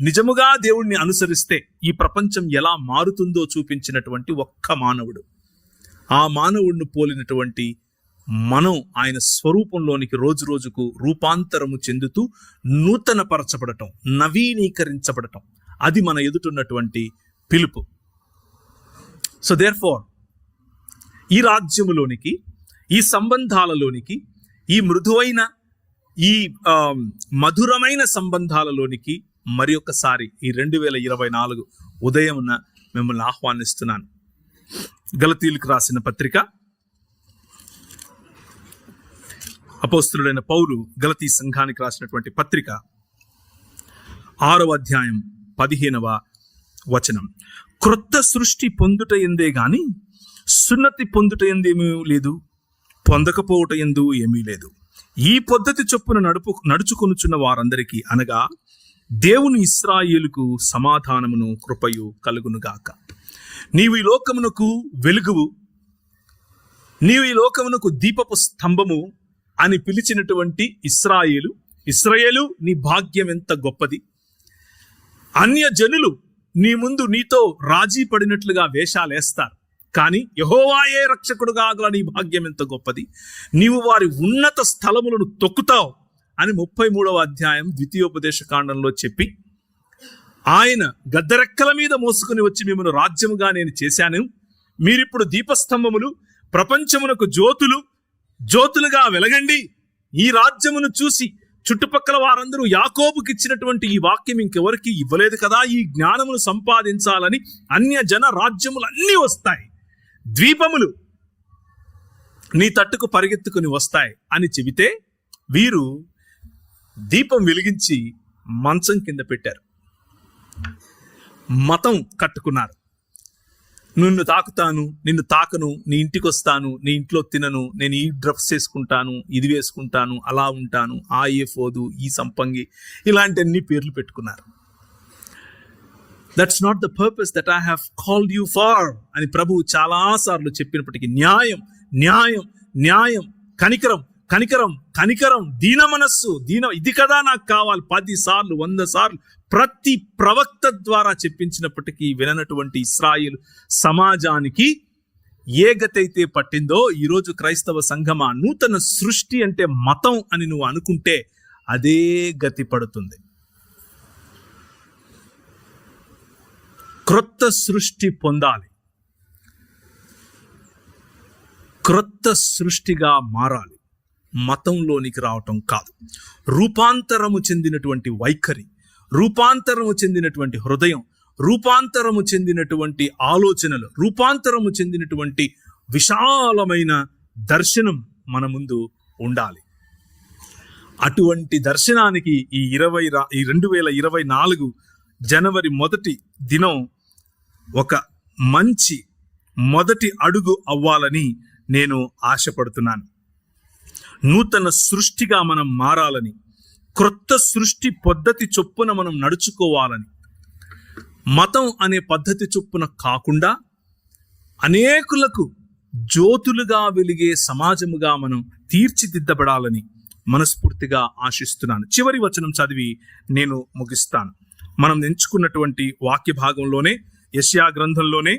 నిజముగా దేవుణ్ణి అనుసరిస్తే ఈ ప్రపంచం ఎలా మారుతుందో చూపించినటువంటి ఒక్క మానవుడు. ఆ మానవుడిని పోలినటువంటి మనం ఆయన స్వరూపంలోనికి రోజు రోజుకు రూపాంతరము చెందుతూ నూతనపరచబడటం నవీనీకరించబడటం అది మన ఎదుటున్నటువంటి పిలుపు. సో దేర్ ఫోర్ ఈ రాజ్యములోనికి ఈ సంబంధాలలోనికి ఈ మృదువైన ఈ మధురమైన సంబంధాలలోనికి మరి ఒకసారి ఈ రెండు వేల ఇరవై నాలుగు ఉదయమున మిమ్మల్ని ఆహ్వానిస్తున్నాను. గలతీలకు రాసిన పత్రిక. అపోస్తుడైన పౌలు గలతీ సంఘానికి రాసినటువంటి పత్రిక. ఆరవ అధ్యాయం పదిహేనవ వచనం. క్రొత్త సృష్టి పొందుట ఎందే గాని సున్నతి పొందుట ఎందేమీ లేదు పొందకపోవట ఎందు ఏమీ లేదు. ఈ పద్ధతి చొప్పున నడుపు నడుచుకొనుచున్న వారందరికీ అనగా దేవుని ఇస్రాయేలుకు సమాధానమును కృపయు కలుగునుగాక. నీవు ఈ లోకమునకు వెలుగువు. నీవు ఈ లోకమునకు దీపపు స్తంభము అని పిలిచినటువంటి ఇస్రాయేలు. ఇస్రాయేలు నీ భాగ్యం ఎంత గొప్పది. అన్య జనులు నీ ముందు నీతో రాజీ పడినట్లుగా వేషాలేస్తారు. కానీ యహోవాయే రక్షకుడుగా గల నీ భాగ్యం ఎంత గొప్పది. నీవు వారి ఉన్నత స్థలములను తొక్కుతావు. అని ముప్పై మూడవ అధ్యాయం ద్వితీయోపదేశ కాండంలో చెప్పి ఆయన గద్దరెక్కల మీద మోసుకుని వచ్చి మిమ్మల్ని రాజ్యముగా నేను చేశాను. మీరిప్పుడు దీపస్తంభములు ప్రపంచమునకు జ్యోతులు జ్యోతులుగా వెలగండి. ఈ రాజ్యమును చూసి చుట్టుపక్కల వారందరూ యాకోబుకి ఇచ్చినటువంటి ఈ వాక్యం ఇంకెవరికి ఇవ్వలేదు కదా? ఈ జ్ఞానమును సంపాదించాలని అన్య జన రాజ్యములన్నీ వస్తాయి. ద్వీపములు నీ తట్టుకు పరిగెత్తుకుని వస్తాయి అని చెబితే వీరు దీపం వెలిగించి మంచం కింద పెట్టారు. మతం కట్టుకున్నారు. నిన్ను తాకుతాను నిన్ను తాకను నీ ఇంటికి వస్తాను నీ ఇంట్లో తినను నేను ఈ డ్రగ్స్ చేసుకుంటాను ఇది వేసుకుంటాను అలా ఉంటాను ఆ ఏ ఫోదు ఈ సంపంగి ఇలాంటి అన్ని పేర్లు పెట్టుకున్నారు. That's not the purpose that I have called you for అని ప్రభువు చాలాసార్లు చెప్పినప్పటికీ న్యాయం న్యాయం న్యాయం కనికరం కనికరం కనికరం దీన మనస్సు దీన ఇది కదా నాకు కావాలి. పది సార్లు వంద సార్లు ప్రతి ప్రవక్త ద్వారా చెప్పించినప్పటికీ విననటువంటి ఇస్రాయిల్ సమాజానికి ఏ గతైతే పట్టిందో ఈరోజు క్రైస్తవ సంఘమా నూతన సృష్టి అంటే మతం అని నువ్వు అనుకుంటే అదే గతి పడుతుంది. క్రొత్త సృష్టి పొందాలి. క్రొత్త సృష్టిగా మారాలి. మతంలోనికి రావటం కాదు. రూపాంతరము చెందినటువంటి వైఖరి రూపాంతరము చెందినటువంటి హృదయం రూపాంతరము చెందినటువంటి ఆలోచనలు రూపాంతరము చెందినటువంటి విశాలమైన దర్శనం మన ముందు ఉండాలి. అటువంటి దర్శనానికి ఈ ఇరవై రా ఈ రెండు వేల ఇరవై నాలుగు జనవరి మొదటి దినం ఒక మంచి మొదటి అడుగు అవ్వాలని నేను ఆశపడుతున్నాను. నూతన సృష్టిగా మనం మారాలని క్రొత్త సృష్టి పద్ధతి చొప్పున మనం నడుచుకోవాలని. మతం అనే పద్ధతి చొప్పున కాకుండా అనేకులకు జ్యోతులుగా వెలిగే సమాజముగా మనం తీర్చిదిద్దబడాలని మనస్ఫూర్తిగా ఆశిస్తున్నాను. చివరి వచనం చదివి నేను ముగిస్తాను. మనం ఎంచుకున్నటువంటి వాక్య భాగంలోనే యశ్యా గ్రంథంలోనే